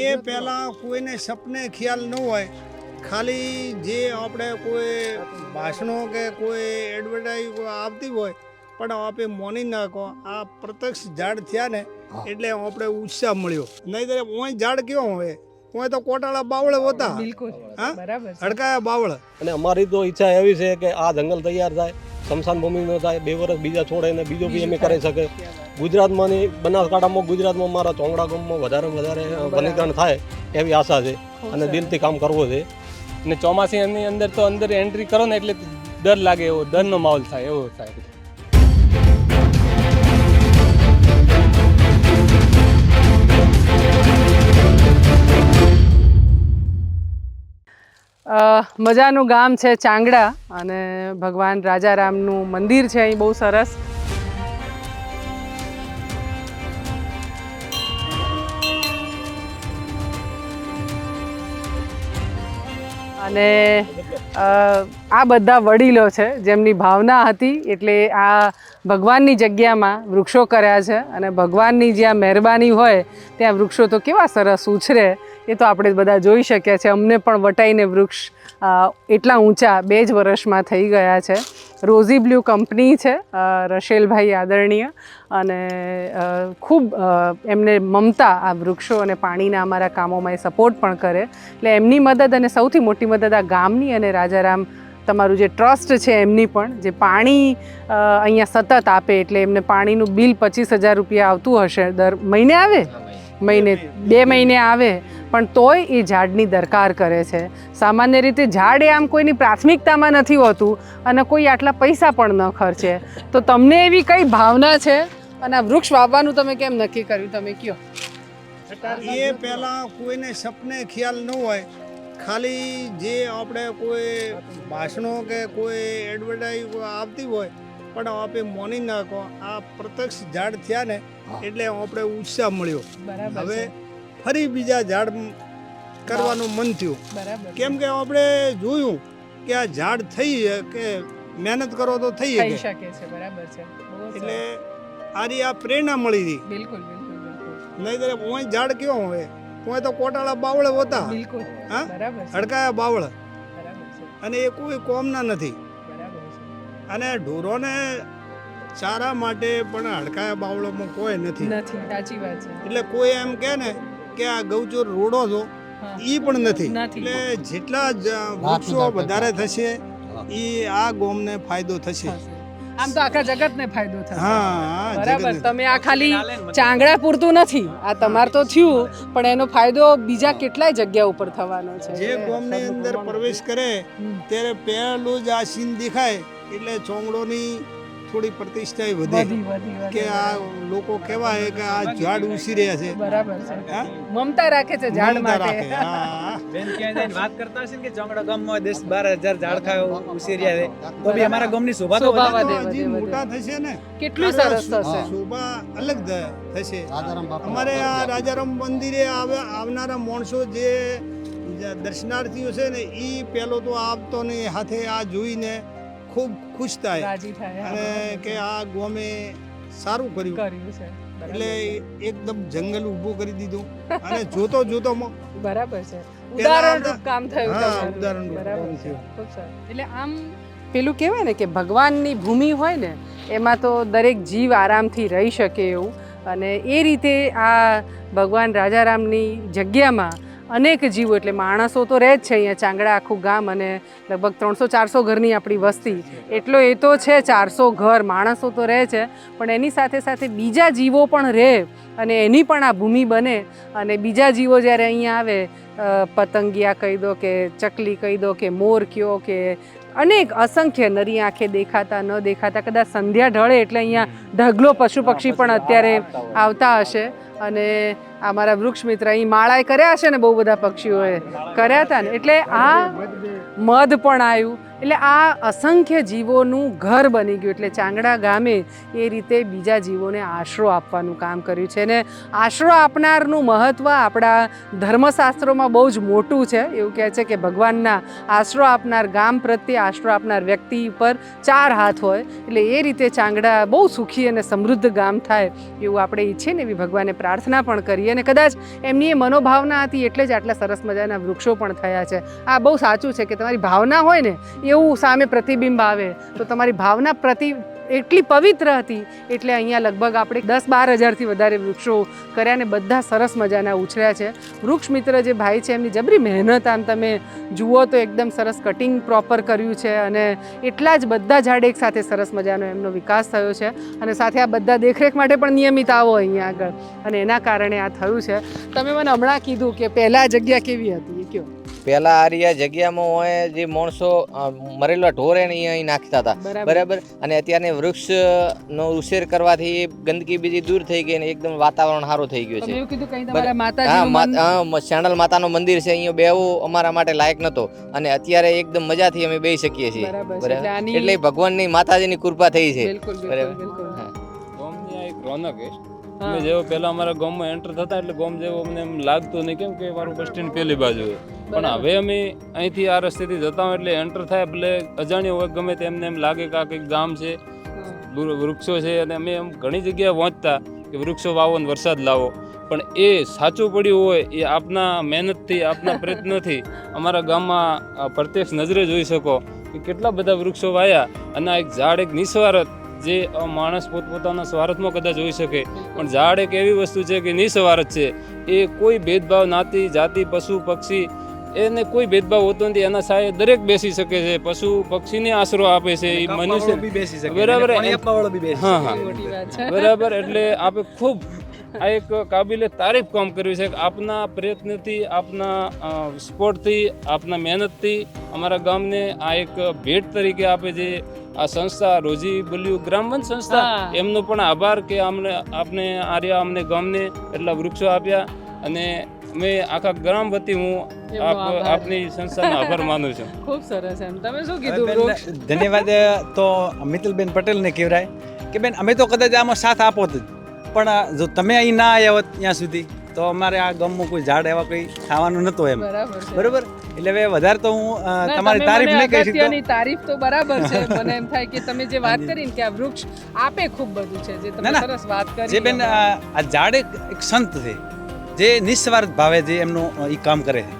એ પહેલાં કોઈને સપને ખ્યાલ ન હોય. ખાલી જે આપણે કોઈ ભાષણો કે કોઈ એડવર્ટાઈઝ આવતી હોય પણ આપણે મોની નાખો. આ પ્રત્યક્ષ ઝાડ થયા ને એટલે આપણે ઉત્સાહ મળ્યો. નહીં ઓય ઝાડ કેવો હોય? ઓય તો કોટાળા બાવળ હોતા. બિલકુલ. હા? બરાબર હડકાયા બાવળ. અને અમારી તો ઈચ્છા એવી છે કે આ જંગલ તૈયાર થાય. સ્મશાન ભૂમિનો થાય બે વર્ષ બીજા છોડે ને બીજો બી અમે કરી શકે. ગુજરાતમાં ની બનાસકાંઠામાં ગુજરાતમાં મારા ચોંગડા ગામમાં વધારે વધારે વનીકરણ થાય એવી આશા છે અને દિલથી કામ કરવું છે. ને ચોમાસાની અંદર તો અંદર એન્ટ્રી કરો ને એટલે ડર લાગે એવો ડરનો માહોલ થાય એવો થાય. મજાનું ગામ છે ચાંગડા અને ભગવાન રાજારામનું મંદિર છે અહીં બહુ સરસ. અને આ બધા વડીલો છે જેમની ભાવના હતી એટલે આ ભગવાનની જગ્યામાં વૃક્ષો કર્યા છે અને ભગવાનની જ્યાં મહેરબાની હોય, ત્યાં વૃક્ષો તો કેવા સરસ ઉછરે, એ તો આપણે બધા જોઈ શક્યા છે અમને પણ વટાઈને વૃક્ષ એટલા ઊંચા બે જ વર્ષમાં થઈ ગયા છે. રોઝી બ્લુ કંપની છે રશેલભાઈ આદરણીય, અને ખૂબ એમને મમતા આ વૃક્ષો અને પાણીના અમારા કામોમાં એ સપોર્ટ પણ કરે. એટલે એમની મદદ અને સૌથી મોટી મદદ આ ગામની અને રાજારામ તમારું જે ટ્રસ્ટ છે એમની પણ જે પાણી અહીંયા સતત આપે એટલે એમને પાણીનું બિલ પચીસ હજાર રૂપિયા આવતું હશે દર મહિને આવે? મહિને. બે મહિને આવે. પણ તોય એ ઝાડની દરકાર કરે છે. સામાન્ય રીતે ઝાડ એ આમ કોઈની પ્રાથમિકતામાં નથી હોતું અને કોઈ આટલા પૈસા પણ ન ખર્ચે. તો તમને એવી કઈ ભાવના છે? અને આ વૃક્ષ વાવવાનું તમે કેમ નક્કી કર્યું? તમે કયો? એ પહેલાં કોઈને સપને ખ્યાલ ન હોય ખાલી જે આપણે કોઈ ભાષણો કે કોઈ એડવર્ટાઈઝ આવતી હોય પણ આપણે મોની નાખો આ પ્રત્યક્ષ ઝાડ થયા ને એટલે આપણે ઉત્સાહ મળ્યો. હવે ફરી બીજા ઝાડ કરવાનું મન થયું. બરાબર. કેમ કે આપણે જોયું કે આ ઝાડ થઈ કે મહેનત કરો તો થઈ થઈ શકે છે બરાબર છે. એટલે આરી આ પ્રેરણા મળી હતી બિલકુલ બિલકુલ નહીં તો ઓય ઝાડ કેવો હોય? ઓય તો કોટાળા બાવળે હોતા. હા? હડકાયા બાવળ. અને એ કોઈ કોમના નથી. અને ઢોરોને ચારા માટે પણ હડકાયા બાવળોમાં કોઈ નથી. નથી. સાચી વાત છે. એટલે કોઈ એમ કહે ને કે આ ગૌચોર રોડો છો એ ઈ પણ નથી. એટલે જેટલા જ વૃક્ષો વધારે થશે ઈ આ ગોમને ફાયદો થશે. આમ તો આખા જગતને ફાયદો થશે. હા હા બરાબર. તમે આ ખાલી ચાંગડા પૂરતું નથી. આ તમાર તો થયું પણ એનો ફાયદો બીજા કેટલાય જગ્યા ઉપર થવાનો છે. જે ગોમની અંદર પ્રવેશ કરે ત્યારે પહેલું જ આ સીન દેખાય એટલે ચોંગડોની થોડી પ્રતિષ્ઠા વધે. કે આ લોકો કહેવાય કે આ ઝાડ ઉસી રહ્યા છે. બરાબર છે. મમતા રાખે છે ઝાડ. માટે. બેન ક્યાં જઈને વાત કરતા હશે કે ચોંગડા ગામમાં દસ બાર હજાર ઉસી રહ્યા છે. તો બી અમારા ગામની શોભા તો વધે, હજી મોટા થશે ને? કેટલું સરસ થશે. શોભા અલગ થશે. અમારે આ રાજારામ મંદિરે આવે આવનારા માણસો જે જે દર્શનાર્થીઓ છે ને એ પેલો તો આપતો નહીં હાથે આ જોઈને ખૂબ ખુશ થાય અને કે આ ગોમે સારું કર્યું. કર્યું છે એટલે એકદમ જંગલ ઊભું કરી દીધું અને જોતો જોતો બરાબર છે. કામ થયું હા, ઉદાહરણરૂપ બરાબર કામ થયું. એટલે આમ પેલું કહેવાય ને કે ભગવાનની ભૂમિ હોય ને એમાં તો દરેક જીવ આરામથી રહી શકે એવું. અને એ રીતે આ ભગવાન રાજારામની જગ્યામાં અનેક જીવો એટલે માણસો તો રહે જ છે અહીંયા ચાંગડા આખું ગામ અને લગભગ ત્રણસો ચારસો ઘરની આપણી વસ્તી. એટલો એ તો છે ચારસો ઘર માણસો તો રહે છે પણ એની સાથે સાથે બીજા જીવો પણ રહે અને એની પણ આ ભૂમિ બને અને બીજા જીવો જ્યારે અહીંયા આવે પતંગિયા કહી દો કે ચકલી કહી દો કે મોર કયો કે અનેક અસંખ્ય નરી આંખે દેખાતા ન દેખાતા કદાચ સંધ્યા ઢળે એટલે અહીંયા ઢગલો પશુ પક્ષી પણ અત્યારે આવતા હશે. અને અમારા વૃક્ષ મિત્ર અહીં માળાએ કર્યા છે ને બહુ બધા પક્ષીઓએ કર્યા હતા ને. એટલે આ મધ પણ આવ્યું. એટલે આ અસંખ્ય જીવોનું ઘર બની ગયું. એટલે ચાંગડા ગામે એ રીતે બીજા જીવોને આશરો આપવાનું કામ કર્યું છે ને. આશરો આપનારનું મહત્ત્વ આપણા ધર્મશાસ્ત્રોમાં બહુ જ મોટું છે. એવું કહે છે કે ભગવાનના આશરો આપનાર ગામ પ્રત્યે આશરો આપનાર વ્યક્તિ પર ચાર હાથ હોય. એટલે એ રીતે ચાંગડા બહુ સુખી અને સમૃદ્ધ ગામ થાય એવું આપણે ઈચ્છીએ ને એવી ભગવાને પ્રાર્થના પણ કરીએ અને કદાચ એમની એ મનોભાવના હતી એટલે જ આટલા સરસ મજાના વૃક્ષો પણ થયા છે. આ બહુ સાચું છે કે તમારી ભાવના હોય ને એવું સામે પ્રતિબિંબ આવે તો તમારી ભાવના પ્રતિ એટલી પવિત્ર હતી. એટલે અહીંયા લગભગ આપણે દસ બાર હજારથી વધારે વૃક્ષો કર્યા ને બધા સરસ મજાના ઉછર્યા છે. વૃક્ષ મિત્ર જે ભાઈ છે, એમની જબરી મહેનત આમ તમે જુઓ તો એકદમ સરસ કટિંગ પ્રોપર કર્યું છે અને એટલા જ બધા ઝાડ એક સાથે સરસ મજાનો એમનો વિકાસ થયો છે. અને સાથે આ બધા દેખરેખ માટે પણ નિયમિત આવો અહીંયા આગળ. અને એના કારણે આ થયું છે. તમે મને હમણાં કીધું કે પહેલાં જગ્યા કેવી હતી? એ કયો પેલા આ જગ્યામાં હોય જે માણસો મરેલા ઢોર એને અહીં અહીં નાખતા હતા. બરાબર. અને અત્યારે વૃક્ષનો ઉછેર કરવાથી ગંદકી બીજી દૂર થઈ ગઈ અને એકદમ વાતાવરણ સારું થઈ ગયું છે. હા શાંડલ માતાનું મંદિર છે અહીંયા બેવું અમારા માટે લાયક નહોતો અને અત્યારે એકદમ મજાથી અમે બેસી શકીએ છીએ. બરાબર એટલે ભગવાનની માતાજીની કૃપા થઈ છે. બિલકુલ બિલકુલ બરાબર. બિલકુલ. હા. ગામની આ એક રોનક. અમે જેવો પહેલા અમારા ગામમાં એન્ટર થતા એટલે ગામ જેવો અમને એમ લાગતું નહીં કેમ કે મારું બસ સ્ટેન્ડ પેલી બાજુ પણ હવે અમે અહીંથી આ રસ્તેથી જતા હોય એટલે એન્ટર થાય એટલે અજાણ્યો હોય ગમે તેમને એમ લાગે કે આ કંઈક ગામ છે વૃક્ષો છે અને અમે એમ ઘણી જગ્યાએ પહોંચતા કે વૃક્ષો વાવો ને વરસાદ લાવો. પણ એ સાચું પડ્યું હોય એ આપના મહેનતથી આપના પ્રયત્નથી અમારા ગામમાં પ્રત્યક્ષ નજરે જોઈ શકો કે કેટલા બધા વૃક્ષો વાયા અને આ એક ઝાડ એક નિસ્વાર્થ જે માણસ પોતપોતાના સ્વાર્થમાં કદાચ હોઈ શકે પણ ઝાડ એક એવી વસ્તુ છે કે નિસ્વાર્થ છે. એ કોઈ ભેદભાવ નાતી જાતિ પશુ પક્ષી એને કોઈ ભેદભાવ હોતો નથી. એના સાય દરેક બેસી શકે છે. પશુ પક્ષીને આશરો આપે છે. એ મનુષ્ય બી બેસી શકે બરાબર, હા, હા. બરાબર. એટલે આપણે ખૂબ આ એક કાબિલે તારીફ કામ કર્યું છે કે આપના પ્રયત્નથી આપના સ્પોર્ટથી આપના મહેનતથી અમારા ગામને આ એક ભેટ તરીકે આપે છે. આ સંસ્થા રોજી બલ્યુ ગ્રામવન સંસ્થા એમનો પણ આભાર કે અમને આપને આર્યા અમને ગામને એટલા વૃક્ષો આપ્યા અને મેં આખા ગ્રામ વતી હું આપ આપની સંસ્થાનો આભાર માનું છું. ખૂબ સરસ એમ. તમે શું કીધું ધન્યવાદ તો મિતલબેન પટેલને કહેવાય કે બેન અમે તો કદાચ આમાં સાથ આપો જ. પણ જો તમે અહીં ના આવ્યા હોત ત્યાં સુધી તો અમારે આ ગમમાં કોઈ ઝાડ એવા કંઈ ખાવાનું નહોતું એમ. બરાબર એટલે હવે વધારે તો હું તમારી તમે તારીફ નહીં કહી શકતો. તારીફ તો બરાબર છે. મને એમ થાય કે તમે જે વાત કરીને કે આ વૃક્ષ આપે ખૂબ બધું છે જે તમે. સરસ વાત કરી જે બેન આ ઝાડ એક સંત છે જે નિસ્વાર્થ ભાવે જે એમનું એ કામ કરે છે.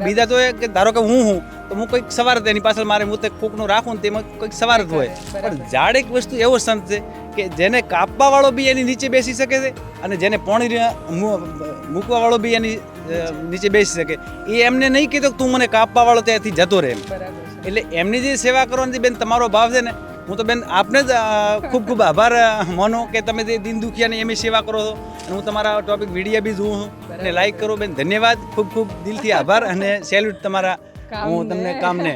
બીજા તો એ કે ધારો કે હું હું તો હું કંઈક સવાર તેની એની પાછળ મારે હું તે કોકનું રાખું ને તેમાં કંઈક સવાર હોય. પણ ઝાડ એક વસ્તુ એવો સંત છે કે જેને કાપવા વાળો બી એની નીચે બેસી શકે છે અને જેને પોણી મૂકવા વાળો બી એની નીચે બેસી શકે. એ એમને નહીં કીધું કે તું મને કાપવા વાળો ત્યાંથી જતો રહે એટલે એમની જે સેવા કરવાની બેન તમારો ભાવ છે ને હું તો બેન આપને જ ખૂબ ખૂબ આભાર માનો કે તમે જે દિન દુખિયાની એમની સેવા કરો છો. અને હું તમારા ટોપિક વિડીયા બી જોઉં છું. અને લાઈક કરો બેન. ધન્યવાદ. ખૂબ ખૂબ દિલથી આભાર અને સેલ્યુટ તમારા હું તમને કામને.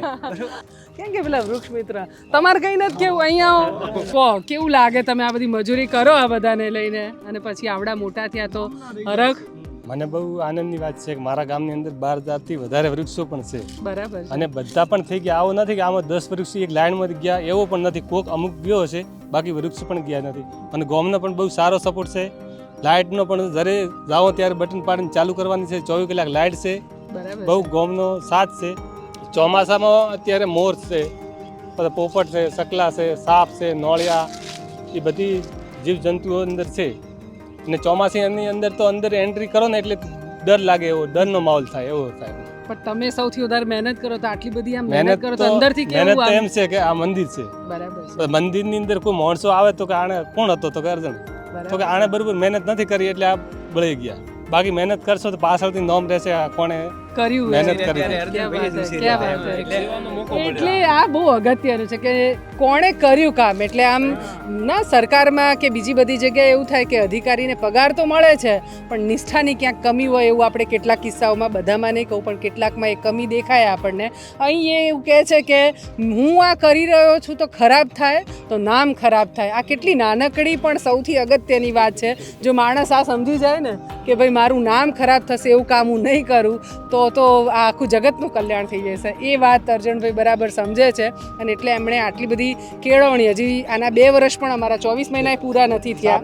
કેમ કે પેલા વૃક્ષ મિત્ર તમારે કઈ નથી કેવું અહીંયા આવો. કહો કેવું લાગે તમે આ બધી મજૂરી કરો આ બધાને લઈને? અને પછી આવડા મોટા થયા તો હરખ? મને બહુ આનંદની વાત છે કે મારા ગામની અંદર બાર હજારથી વધારે વૃક્ષો પણ છે. બરાબર અને બધા પણ થઈ ગયા. આવો નથી કે આમાં દસ વૃક્ષ એક લાઇનમાં ગયા એવો પણ નથી. કોક અમુક ગયો હશે બાકી વૃક્ષ પણ ગયા નથી. અને ગોમનો પણ બહુ સારો સપોર્ટ છે. લાઇટનો પણ જ્યારે જાઓ ત્યારે બટન પાડીને ચાલુ કરવાની છે. ચોવીસ કલાક લાઇટ છે. બહુ ગોમનો સાથ છે. ચોમાસામાં અત્યારે મોર છે પછી પોપટ છે સકલા છે સાપ છે નોળિયા એ બધી જીવજંતુઓ અંદર છે. અને ચોમાસાની અંદર તો અંદર એન્ટ્રી કરો ને એટલે ડર લાગે એવો ડરનો માહોલ થાય એવો થાય. પણ તમે સૌથી વધારે મહેનત કરો તો આટલી બધી આમ મહેનત મહેનત કરો તો અંદરથી કેવું તો એમ છે કે આ મંદિર છે. બરાબર મંદિરની અંદર કોઈ માણસો આવે તો કે આણે કોણ હતો તો કે અર્જણ તો કે આણે બરોબર મહેનત નથી કરી એટલે આ બળી ગયા. બાકી મહેનત કરશો તો પાછળથી નોમ રહેશે આ કોણે કર્યું મહેનત કરી. એટલે આ બહુ અગત્યનું છે કે કોણે કર્યું કામ? એટલે આમ ના સરકારમાં કે બીજી બધી જગ્યાએ એવું થાય કે અધિકારીને પગાર તો મળે છે પણ નિષ્ઠાની ક્યાંક કમી હોય એવું આપણે કેટલાક કિસ્સાઓમાં બધામાં નહીં કહું પણ કેટલાકમાં એ કમી દેખાય આપણને. અહીં એ એવું કહે છે કે હું આ કરી રહ્યો છું તો ખરાબ થાય તો નામ ખરાબ થાય. આ કેટલી નાનકડી પણ સૌથી અગત્યની વાત છે. જો માણસ આ સમજી જાય ને કે ભાઈ મારું નામ ખરાબ થશે એવું કામ હું નહીં કરું તો તો આ આખું જગતનું કલ્યાણ થઈ જશે. એ વાત અર્જુનભાઈ બરાબર સમજે છે અને એટલે એમણે આટલી બધી કેળવણી હજી આના બે વર્ષ પણ અમારા ચોવીસ મહિના પૂરા નથી થયા.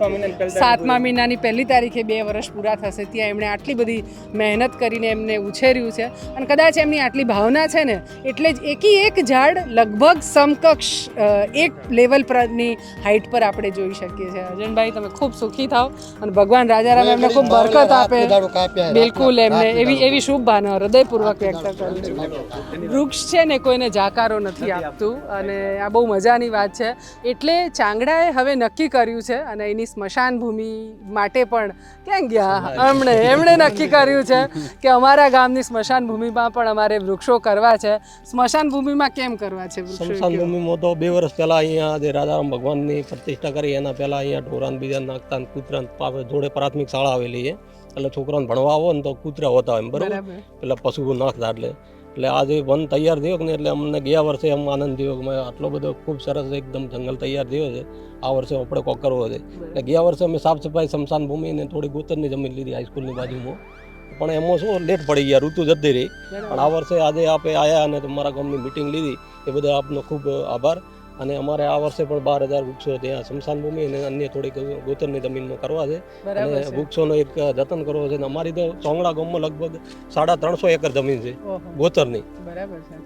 સાતમા મહિનાની પહેલી તારીખે બે વર્ષ પૂરા થશે. ત્યાં એમણે આટલી બધી મહેનત કરીને એમને ઉછેર્યું છે. અને કદાચ એમની આટલી ભાવના છે ને એટલે જ એકી એક ઝાડ લગભગ સમકક્ષ એક લેવલ પરની હાઇટ પર આપણે જોઈ શકીએ છીએ. અર્જુનભાઈ તમે ખૂબ સુખી થાઓ અને ભગવાન રાજારામ એમને ખૂબ બરકત આપે બિલકુલ એમને એવી એવી શુભ હૃદયપૂર્વક વ્યક્ત કરું છું. વૃક્ષ છે ને કોઈને જાકારો નથી આપતું અને આ બહુ મજાની વાત છે. એટલે ચાંગડાએ હવે નક્કી કર્યું છે અને એની સ્મશાન ભૂમિ માટે પણ ક્યાં ગયા? એમણે એમણે નક્કી કર્યું છે કે અમારા ગામની સ્મશાન ભૂમિમાં પણ અમારે વૃક્ષો કરવા છે. સ્મશાન ભૂમિમાં કેમ કરવા છે કહો. ભૂમિમાં તો બે વર્ષ પહેલા અહીંયા જે રાજારામ ભગવાનની પ્રતિષ્ઠા કરી એના પહેલા અહીંયા ઢોરાન બીજા નાખતા ને કૂતરા ને પાવે જોડે પ્રાથમિક શાળા આવેલી છે. એટલે છોકરાને ભણવા આવો ને તો કૂતરા હોતા હોય એમ બરાબર? પેલા પશુઓ નાખતા એટલે. એટલે આજે વન તૈયાર થયો કે ને એટલે અમને ગયા વર્ષે એમ આનંદ થયો કે આટલો બધો ખૂબ સરસ એકદમ જંગલ તૈયાર થયો છે. આ વર્ષે આપણે કોક કરવો છે. એટલે ગયા વર્ષે અમે સાફ સફાઈ સ્મશાન ભૂમિ ને થોડી ગોતરની જમીન લીધી હાઈસ્કૂલની બાજુમાં. પણ એમાં શું લેટ પડી ગયા ઋતુ જતી રહી. પણ આ વર્ષે આજે આપે આવ્યા અને તમારા ગામની મિટિંગ લીધી. એ બધા આપનો ખૂબ આભાર. અને અમારે આ વર્ષે પણ બાર હજાર વૃક્ષો ત્યાં સ્મશાન ભૂમિ અને અન્ય થોડીક ગોતરની જમીનમાં કરવા છે. અને વૃક્ષોનો એક જતન કરવો છે. અને અમારી તો ચોંગડા ગામમાં લગભગ સાડા ત્રણસો એકર જમીન છે ગોતરની.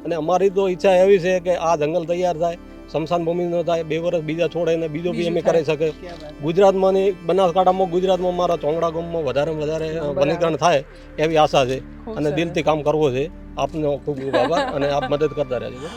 અને અમારી તો ઈચ્છા એવી છે કે આ જંગલ તૈયાર થાય સ્મશાન ભૂમિ ન થાય બે વર્ષ બીજા છોડે ને બીજો બી અમે કરી શકે ગુજરાતમાં બનાસકાંઠામાં ગુજરાતમાં મારા ચોંગડા ગામમાં વધારે વધારે વનીકરણ થાય એવી આશા છે. અને દિલથી કામ કરવો છે. આપનો ખૂબ ખૂબ આભાર અને આપ મદદ કરતા રહેજો.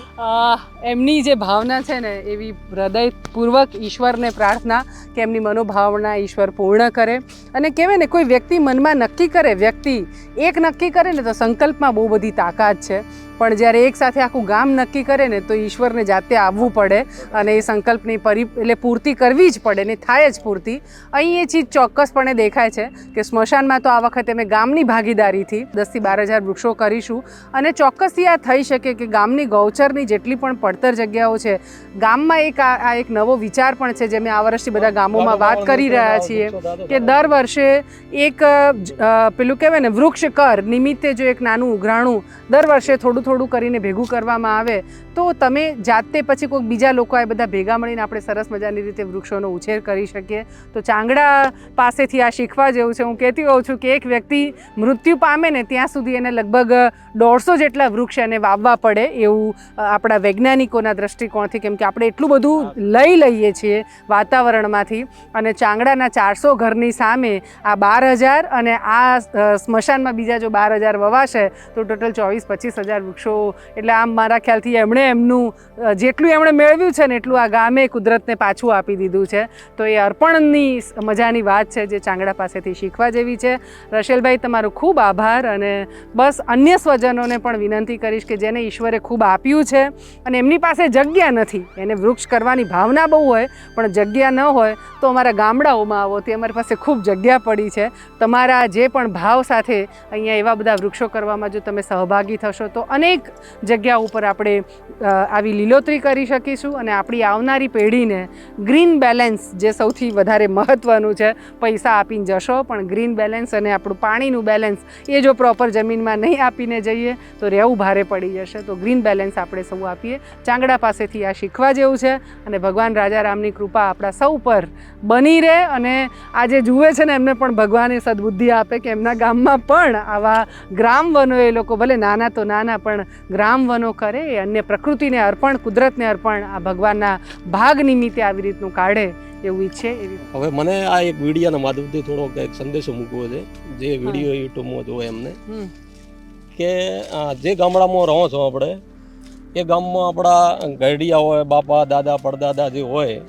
એમની જે ભાવના છે ને, એવી હૃદયપૂર્વક ઈશ્વરને પ્રાર્થના કે એમની મનોભાવના ઈશ્વર પૂર્ણ કરે. અને કહેવાય ને, કોઈ વ્યક્તિ મનમાં નક્કી કરે, વ્યક્તિ એક નક્કી કરે ને, તો સંકલ્પમાં બહુ બધી તાકાત છે. પણ જ્યારે એક સાથે આખું ગામ નક્કી કરે ને, તો ઈશ્વરને જાતે આવવું પડે અને એ સંકલ્પની પરી, એટલે પૂર્તિ કરવી જ પડે ને થાય જ પૂર્તિ. અહીં એ ચીજ ચોક્કસપણે દેખાય છે કે સ્મશાનમાં તો આ વખતે અમે ગામની ભાગીદારીથી દસથી બાર હજાર વૃક્ષો કરીશું અને ચોક્કસથી આ થઈ શકે કે ગામની ગૌચરની જેટલી પણ પડતર જગ્યાઓ છે, ગામમાં એક આ એક નવો વિચાર પણ છે જે મેં આ વર્ષથી બધા ગામોમાં વાત કરી રહ્યા છીએ કે દર વર્ષે એક પેલું કહેવાય ને વૃક્ષ કર નિમિત્તે જો એક નાનું ઉઘરાણું દર વર્ષે થોડું થોડું કરીને ભેગું કરવામાં આવે તો તમે જાતે પછી કોઈક બીજા લોકો આ બધા ભેગા મળીને આપણે સરસ મજાની રીતે વૃક્ષોનો ઉછેર કરી શકીએ. તો ચાંગડા પાસેથી આ શીખવા જેવું છે. હું કહેતી હોઉં છું કે એક વ્યક્તિ મૃત્યુ પામે ને ત્યાં સુધી એને લગભગ દોઢસો જેટલા વૃક્ષ એને વાવવા પડે એવું આપણા વૈજ્ઞાનિકોના દ્રષ્ટિકોણથી, કેમ કે આપણે એટલું બધું લઈ લઈએ છીએ વાતાવરણમાંથી. અને ચાંગડાના ચારસો ઘરની સામે આ બાર હજાર અને આ સ્મશાનમાં બીજા જો બાર હજાર વવાશે, તો ટોટલ ચોવીસ પચીસ હજાર વૃક્ષો. એટલે આમ મારા ખ્યાલથી એમણે એમનું જેટલું એમણે મેળવ્યું છે ને એટલું આ ગામે કુદરતને પાછું આપી દીધું છે. તો એ અર્પણની મજાની વાત છે જે ચાંગડા પાસેથી શીખવા જેવી છે. રશેલભાઈ, તમારો ખૂબ આભાર અને બસ અન્ય સ્વજનોને પણ વિનંતી કરીશ કે જેને ઈશ્વરે ખૂબ આપ્યું છે અને એમની પાસે જગ્યા નથી, એને વૃક્ષ કરવાની ભાવના બહુ હોય, પણ જગ્યા ન હોય તો અમારા ગામડાઓમાં આવો, તે અમારી પાસે ખૂબ જગ્યા પડી છે. તમારા જે પણ ભાવ સાથે અહીંયા એવા બધા વૃક્ષો કરવામાં જો તમે સહભાગી થશો તો અનેક જગ્યા ઉપર આપણે આવી લીલોતરી કરી શકીશું અને આપણી આવનારી પેઢીને ગ્રીન બેલેન્સ જે સૌથી વધારે મહત્ત્વનું છે, પૈસા આપીને જશો, પણ ગ્રીન બેલેન્સ અને આપણું પાણીનું બેલેન્સ એ જો પ્રોપર જમીનમાં નહીં આપીને જઈએ, તો રહેવું ભારે પડી જશે. તો ગ્રીન બેલેન્સ આપણે સૌ આપીએ. ચાંગડા પાસેથી આ શીખવા જેવું છે અને ભગવાન રાજારામની કૃપા આપણા સૌ પર બની રહે અને આ જે જુએ છે ને, એમને પણ ભગવાને સદબુદ્ધિ આપે કે એમના ગામમાં પણ આવા ગ્રામ વનો એ લોકો ભલે નાના તો નાના, પણ ગ્રામ વનો કરે, એ અન્ય પ્રકૃતિને અર્પણ કુદરતને અર્પણ આ ભગવાનના ભાગ નિમિત્તે આવી રીતનું કાઢે એવું ઈચ્છે એવી હવે મને આ એક વિડીયોના માધ્યમથી થોડો એક સંદેશો મૂકવો છે જે વીડિયો યુટ્યુબમાં જોવે એમને. કે જે ગામડામાં રહો છો આપણે એ ગામમાં આપણા ઘરડિયા હોય બાપા દાદા પડદાદા જે હોય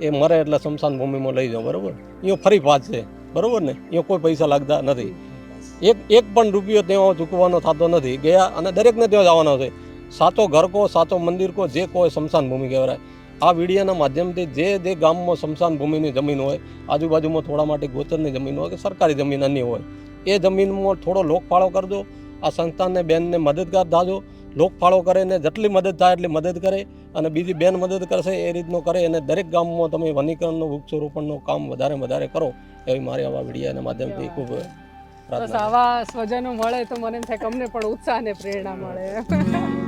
એ મરે એટલે સ્મશાન ભૂમિમાં લઈ જાઓ બરાબર? અહીંયા ફરી પાછ છે બરાબર ને? અહીંયા કોઈ પૈસા લાગતા નથી. એક એક પણ રૂપિયો ત્યાં ચૂકવાનો થતો નથી ગયા અને દરેકને ત્યાં જવાનો છે. સાચો ઘર કો સાચો મંદિર કો જે કોઈ સ્મશાન ભૂમિ કહેવાય. આ વિડીયાના માધ્યમથી જે જે ગામમાં સ્મશાન ભૂમિની જમીન હોય આજુબાજુમાં થોડા માટે ગોચરની જમીન હોય કે સરકારી જમીન અન્ય હોય એ જમીનમાં થોડો લોકફાળો કરજો. આ સંસ્થાને બેનને મદદગાર થાજો. લોકફાળો કરે ને જેટલી મદદ થાય એટલી મદદ કરે અને બીજી બેન મદદ કરશે એ રીતનો કરે અને દરેક ગામમાં તમે વનીકરણનું વૃક્ષારોપણનું કામ વધારે વધારે કરો એવી મારી આવા વિડીયાના માધ્યમથી ખૂબ બસ આવા સ્વજનો મળે તો મને થાય કે અમને પણ ઉત્સાહ ને પ્રેરણા મળે.